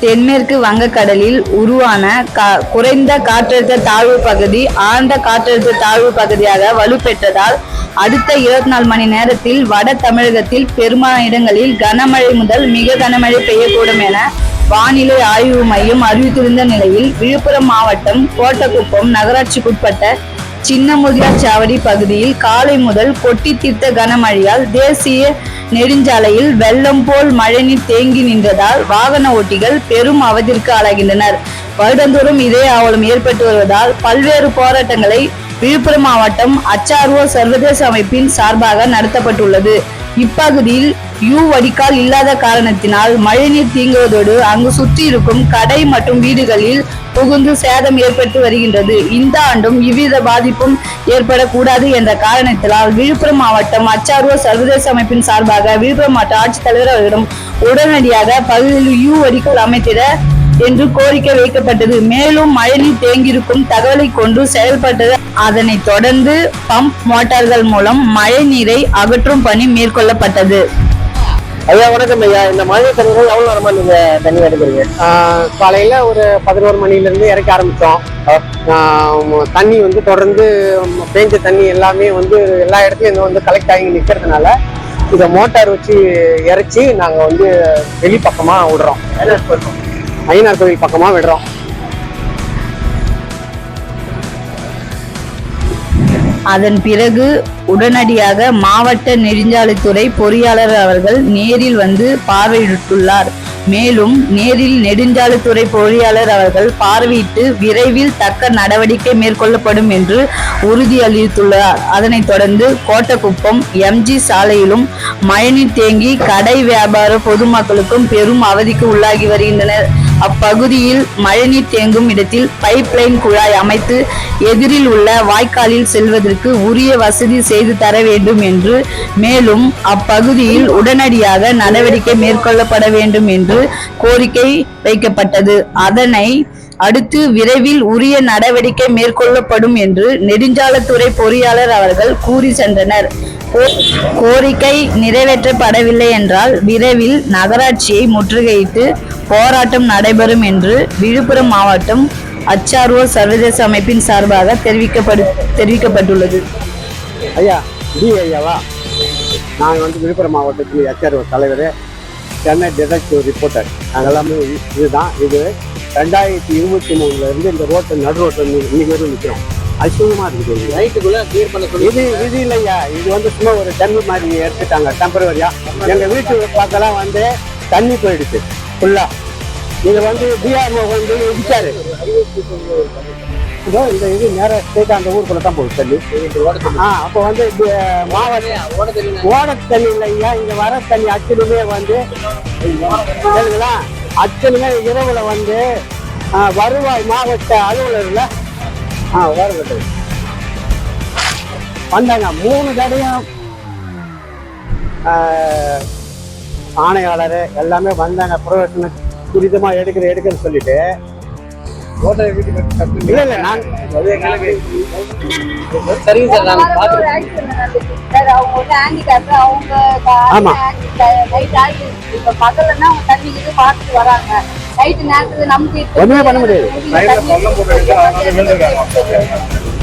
தென்மேற்கு வங்கக்கடலில் உருவான கா- குறைந்த காற்றழுத்த தாழ்வு பகுதி ஆழ்ந்த காற்றழுத்த தாழ்வு பகுதியாக வலுப்பெற்றதால் அடுத்த இருபத்தி நாலு மணி நேரத்தில் வட தமிழகத்தில் பெரும்பாலான இடங்களில் கனமழை முதல் மிக கனமழை பெய்யக்கூடும் என வானிலை ஆய்வு மையம் அறிவித்திருந்த நிலையில் விழுப்புரம் மாவட்டம் கோட்டக்குப்பம் நகராட்சிக்குட்பட்ட சின்னமுதியாச்சாவடி பகுதியில் காலை முதல் கொட்டி தீர்த்த கனமழையால் தேசிய நெடுஞ்சாலையில் வெள்ளம் போல் மழைநீர் தேங்கி நின்றதால் வாகன ஓட்டிகள் பெரும் அவதிற்கு ஆளாகின்றனர். வருடந்தோறும் இதே அவலம் ஏற்பட்டு வருவதால் பல்வேறு போராட்டங்களை விழுப்புரம் மாவட்டம் அச்சார்வோ சர்வதேச அமைப்பின் சார்பாக நடத்தப்பட்டுள்ளது. இப்பகுதியில் யூ வடிகால் இல்லாத காரணத்தினால் மழைநீர் தீங்குவதோடு அங்கு சுற்றி இருக்கும் கடை மற்றும் வீடுகளில் புகுந்து சேதம் ஏற்பட்டு வருகின்றது. இந்த ஆண்டும் இவ்வித பாதிப்பும் ஏற்படக்கூடாது என்ற காரணத்தினால் விழுப்புரம் மாவட்டம் அச்சாரூர் சர்வதேச அமைப்பின் சார்பாக விழுப்புரம் மாவட்ட ஆட்சித்தலைவர் அவர்களிடம் உடனடியாக பகுதியில் யூ வடிகால் அமைத்திட என்று கோரிக்கை வைக்கப்பட்டது. மேலும் மழைநீர் தேங்கியிருக்கும் தகவலை கொண்டு செயல்பட்டது அதனைத் தொடர்ந்து பம்ப் மோட்டார்கள் மூலம் மழை நீரை அகற்றும் பணி மேற்கொள்ளப்பட்டது. ஐயா வணக்கம் ஐயா. இந்த மழை தண்ணிகள் எவ்வளவு நேரமா நீங்க தண்ணி எடுக்கிறீங்க? காலையில ஒரு பதினோரு மணில இருந்து இறக்க ஆரம்பிச்சோம். தண்ணி வந்து தொடர்ந்து பேஞ்ச தண்ணி எல்லாமே வந்து எல்லா இடத்துலயும் வந்து கலெக்ட் ஆகி நிக்கிறதுனால இதை மோட்டார் வச்சு இறைச்சி நாங்க வந்து வெளி பக்கமா. விடுறோம் ஐநார் கோவில் பக்கமா விடுறோம். அதன் பிறகு உடனடியாக மாவட்ட நெடுஞ்சாலைத்துறை பொறியாளர் அவர்கள் நேரில் வந்து பார்வையிட்டுள்ளார். மேலும் நேரில் நெடுஞ்சாலைத்துறை பொறியாளர் அவர்கள் பார்வையிட்டு விரைவில் தக்க நடவடிக்கை மேற்கொள்ளப்படும் என்று உறுதியளித்துள்ளார். அதனைத் தொடர்ந்து கோட்டக்குப்பம் எம்ஜி சாலையிலும் மழைநீர் தேங்கி கடை வியாபார பொதுமக்களுக்கும் பெரும் அவதிக்கு உள்ளாகி வருகின்றனர். அப்பகுதியில் மழைநீர் தேங்கும் இடத்தில் பைப் லைன் குழாய் அமைத்து எதிரில் உள்ள வாய்க்காலில் செல்வதற்கு உரிய வசதி செய்து தர வேண்டும் என்று மேலும் அப்பகுதியில் உடனடியாக நடவடிக்கை மேற்கொள்ளப்பட வேண்டும் என்று கோரிக்கை வைக்கப்பட்டது. அதனை அடுத்து விரைவில் உரிய நடவடிக்கை மேற்கொள்ளப்படும் என்று நெடுஞ்சாலத்துறை பொறியாளர் அவர்கள் கூறி சென்றனர். கோ- கோரிக்கை நிறைவேற்றப்படவில்லை என்றால் விரைவில் நகராட்சியை முற்றுகையிட்டு போராட்டம் நடைபெறும் என்று விழுப்புரம் மாவட்டம் அச்சார்வோ சர்வதேச அமைப்பின் சார்பாக தெரிவிக்கப்படு தெரிவிக்கப்பட்டுள்ளது. ஐயா டி ஐயாவா நான் வந்து விழுப்புரம் மாவட்டத்தில் எச்ஆர் தலைவர் சென்னை டிடெக்டிவ் ரிப்போர்ட்டர். நாங்கள் எல்லாமே இதுதான். இது ரெண்டாயிரத்தி இருபத்தி மூணுல இருந்து இந்த ரோட்டை நடு ரோட்டை இன்னைக்கு வரையும் நிற்கிறோம் அசிங்கமா இருக்குது. நைட்டுக்குள்ள கிளியர் பண்ண சொல்லி இது இது இல்லையா இது வந்து சும்மா ஒரு தண்ணி மாதிரி எடுத்துட்டாங்க டெம்பரவரியா எங்க வீட்டு பக்கம்லாம் வந்து தண்ணி போயிடுச்சு ஃபுல்லா இது வந்து டிஆர்ஓ வந்து இடிச்சாரு. இதோ இந்த இது நேர ஸ்ட்ரெயிட்டா அந்த ஊருக்குள்ள தான் போகுது தண்ணி. ஆ அப்போ வந்து மாவட்ட ஓட தண்ணி இல்லையா இங்க வர தண்ணி அச்சலுமே வந்து கேளுங்களா அத்தனை இரவுல வந்து வருவாய் மாவட்ட அலுவலர்ல ஆ வருவது. வந்தாங்க. மூணு தடையும் ஆணையாளர் எல்லாமே வந்தாங்க. ப்ரொஃபஷனல் துரிதமாக எடுக்கிற எடுக்கிறேன்னு சொல்லிட்டு. இல்ல இல்ல நான் சரிங்க சார் ஹேண்டிகேப் அவங்க ஆமா. பார்த்துட்டு ஒண்ணுமே பண்ண முடியாது.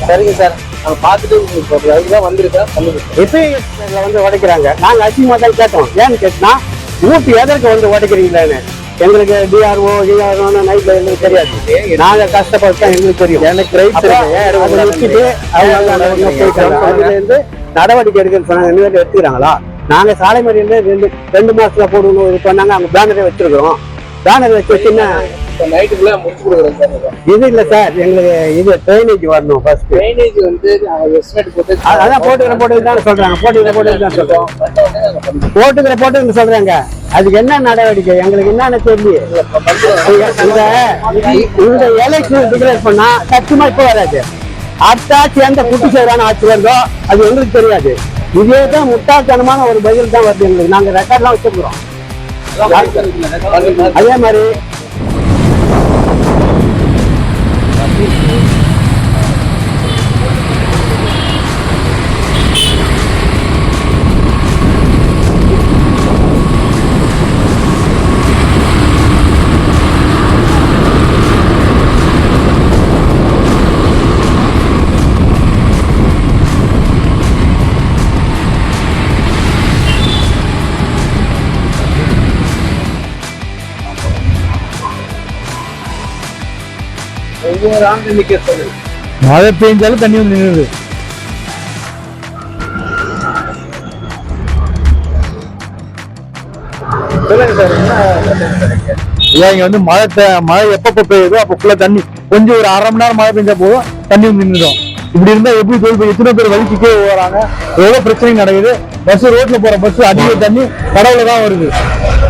சரிங்க சார். பாத்துட்டு உங்களுக்கு அதுதான் வந்திருக்கேன். பண்ணுங்க எப்பயும் வந்து உடைக்கிறாங்க. நாங்க அசிங்கமா தான் கேட்டோம். ஏன்னு கேட்டா ஊட்டி எதற்கு வந்து உடைக்கிறீங்களான்னு. எங்களுக்கு டிஆர்ஓ டிஆர்ஓ நைட்ல எங்களுக்கு தெரியாது. நாங்க கஷ்டப்பட்டு தான் எங்களுக்கு தெரியும் எனக்கு ரைட்ஸ் இருக்கு அவங்க இருந்து நடவடிக்கை எடுக்கன்னு சொன்னாங்க. எடுத்துக்கிறாங்களா? நாங்க சாலை மறியல ரெண்டு ரெண்டு மாசத்துல போடணும் இது பண்ணாங்க. அங்க பேனரே வச்சிருக்கிறோம். பேனர் வச்சு வச்சுன்னா இது இல்ல சார். எங்களுக்கு இது ட்ரைனேஜ் வரணும் ஃபர்ஸ்ட் ட்ரைனேஜ் வந்து அதான் போட்டுக்கிற போட்டு தான் சொல்றாங்க. போட்டுக்கிற போட்டு தான் சொல்றோம். போட்டுக்கிற போட்டுக்கிற சொல்றாங்க. அதுக்கு என்ன நடவடிக்கை? எங்களுக்கு என்னன்னு தெரியல இந்த இந்த எலெக்ஷன் டிக்ளேர் பண்ணா சத்தியமா இப்ப வராது. அடுத்த ஆட்சி எந்த குட்டி சேரான ஆட்சி வருதோ அது எங்களுக்கு தெரியாது. இதே தான் முட்டாள்தனமான ஒரு பதில் தான் வருது எங்களுக்கு. நாங்க ரெக்கார்ட்லாம் வச்சிருக்கிறோம். அதே மாதிரி மழை பெஞ்சாலும் தண்ணி வந்து நின்றுது ஐயா இங்க வந்து மழை மழை எப்பப்ப பெய்யுதோ அப்ப ஃபுல்லா தண்ணி கொஞ்சம் ஒரு அரை மணி நேரம் மழை பெஞ்சா போதும் தண்ணி வந்து நின்றுடும் இப்படி இருந்தா எப்படி தொழில் எத்தனை பேர் வலிச்சுக்கே வராங்க? எவ்வளவு பிரச்சனை நடக்குது? பஸ் ரோட்ல போற பஸ் அதிக தண்ணி கடவுள தான் வருது.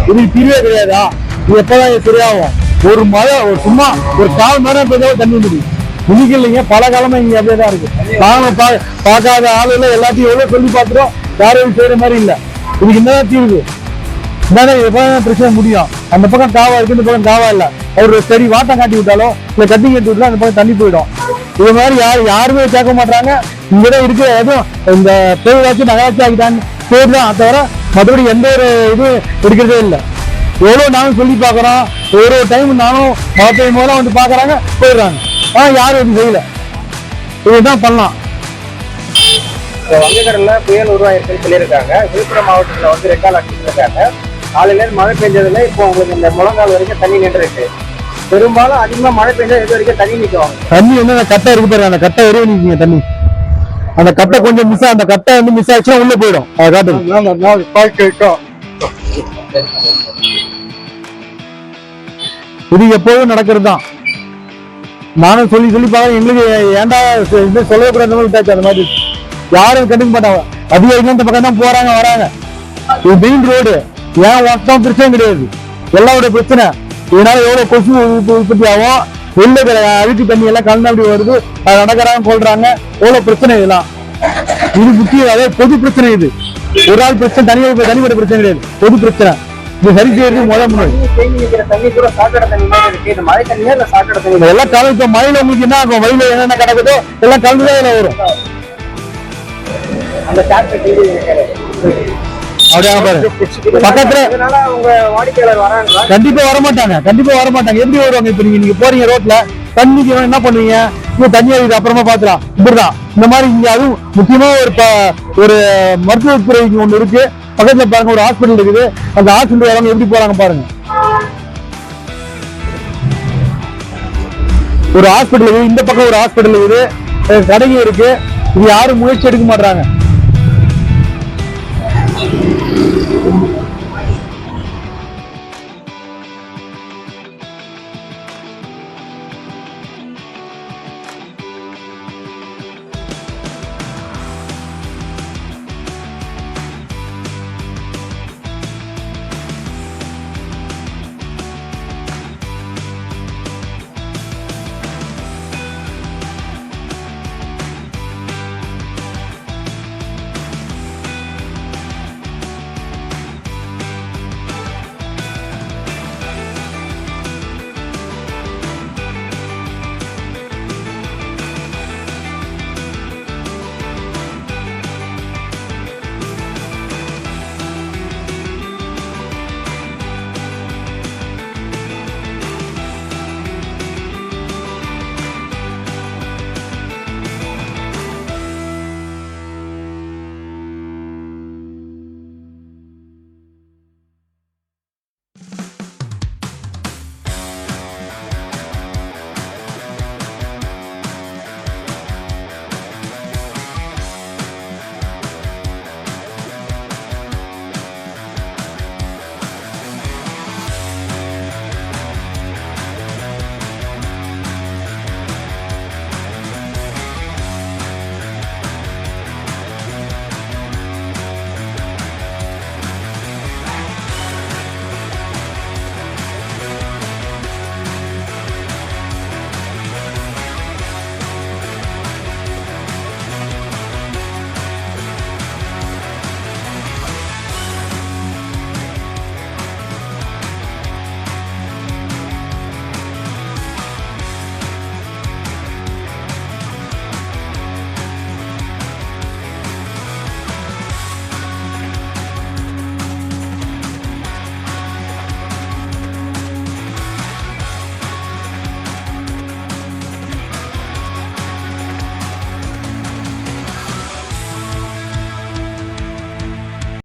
இதுக்கு தீர்வே கிடையாதா? இது எப்பதான் இது சரியாகும்? ஒரு மழை சும்மா ஒரு கால் மணி நேரம் பெய்தாலும் தண்ணி வந்துடுது. இன்னைக்கு இல்லைங்க பல காலமா இங்க அப்படியே தான் இருக்கு. நாங்க பா- பார்க்காத ஆளுல எல்லாத்தையும் எவ்வளவு சொல்லி பார்த்துட்டோம் யாரும் செய்யற மாதிரி இல்லை. இதுக்கு என்னதான் தீர்வு? என்னடா எப்பதான் பிரச்சனை முடியும். அந்த பக்கம் காவா இருக்கு இந்த பக்கம் காவா இல்ல. அவர் சரி வாட்டம் காட்டி விட்டாலோ இல்ல கட்டி கட்டி விட்டாலும் அந்த பக்கம் தண்ணி போயிடும். இது மாதிரி யார் யாருமே கேட்க மாட்டாங்க இங்கதான் இருக்கிற எதுவும் இந்த பேராட்சி நகராட்சி ஆகிட்டாங்க. பேர் தான் தவிர மற்றபடி எந்த ஒரு இது இருக்கிறதே இல்லை. எவ்வளவு நானும் சொல்லி பார்க்கறோம். ஒரு டைம் நானும் மழை பெய்யும் போதெல்லாம் வந்து பார்க்கறாங்க போயிடுறாங்க. ஆனா யாரும் எதுவும் செய்யல. இதுதான் பண்ணலாம். இப்போ வங்கக்கடல்ல புயல் உருவாயிருக்குன்னு சொல்லியிருக்காங்க. விழுப்புரம் மாவட்டத்துல வந்து ரெக்கார்ட் ஆக்கிட்டு காலையில மழை பெஞ்சதுல இப்போ உங்களுக்கு இந்த முழங்கால் வரைக்கும் தண்ணி நின்று இருக்கு பெரும்பாலும் அதிகமா மழை பெஞ்சா எது வரைக்கும் தண்ணி நிற்குவாங்க தண்ணி வந்து அந்த கட்டை இருக்கு பாருங்க அந்த கட்டை வரையும் நிற்குங்க தண்ணி. அந்த கட்டை கொஞ்சம் மிஸ் அந்த கட்டை வந்து மிஸ் ஆச்சுன்னா உள்ள போயிடும். அதை காட்டுது இது எப்போதும் நடக்கிறது தான் நானும் சொல்லி சொல்லி பார்க்க எங்களுக்கு ஏன்டா இது சொல்லக்கூடாது அந்த மாதிரி. யாரும் கண்டுக்க மாட்டாங்க. அதிகாரிகள் இந்த பக்கம் தான் போறாங்க வராங்க. இது மெயின் ரோடு. ஏன் ஒருத்தம் பிரச்சனை கிடையாது? எல்லாரோட பிரச்சனை. இதனால எவ்வளவு கொசு உற்பத்தி ஆகும்? வெளில இருக்கிற அழுக்கு தண்ணி எல்லாம் கலந்து அப்படி வருது. அது நடக்கிறாங்க கொள்றாங்க எவ்வளவு பிரச்சனை இதெல்லாம்? இது முக்கியம். அதே பொது பிரச்சனை இது. ஒரு ஆள் பிரச்சனை தனி தனிப்பட்ட பிரச்சனை கிடையாது. பொது பிரச்சனை. இது சரி செய்யறது முதல். இந்த எல்லாம் கலந்து மழையில உங்களுக்கு என்ன ஆகும்? வயல என்னென்ன கிடக்குதோ எல்லாம் கலந்துதான் இதுல வரும். அப்படியே பாரு. பக்கத்துல கண்டிப்பா வர மாட்டாங்க கண்டிப்பா வர மாட்டாங்க எப்படி வருவாங்க? இப்ப நீங்க நீங்க போறீங்க ரோட்ல தண்ணிக்கு என்ன பண்ணுவீங்க? இன்னும் தண்ணி இருக்குது அப்புறமா பாத்துலாம் இப்படிதான். இந்த மாதிரி இங்க அதுவும் முக்கியமா ஒரு மருத்துவத்துறை இங்க ஒண்ணு இருக்கு. பக்கத்தில் பாருங்க ஒரு ஹாஸ்பிட்டல் இருக்குது. அந்த ஹாஸ்பிட்டல் வரவங்க எப்படி போறாங்க பாருங்க. ஒரு ஹாஸ்பிட்டல் இருக்குது. இந்த பக்கம் ஒரு ஹாஸ்பிட்டல் இருக்குது. அஹ் இருக்கு. இது யாரும் முயற்சி எடுக்க மாட்டாங்க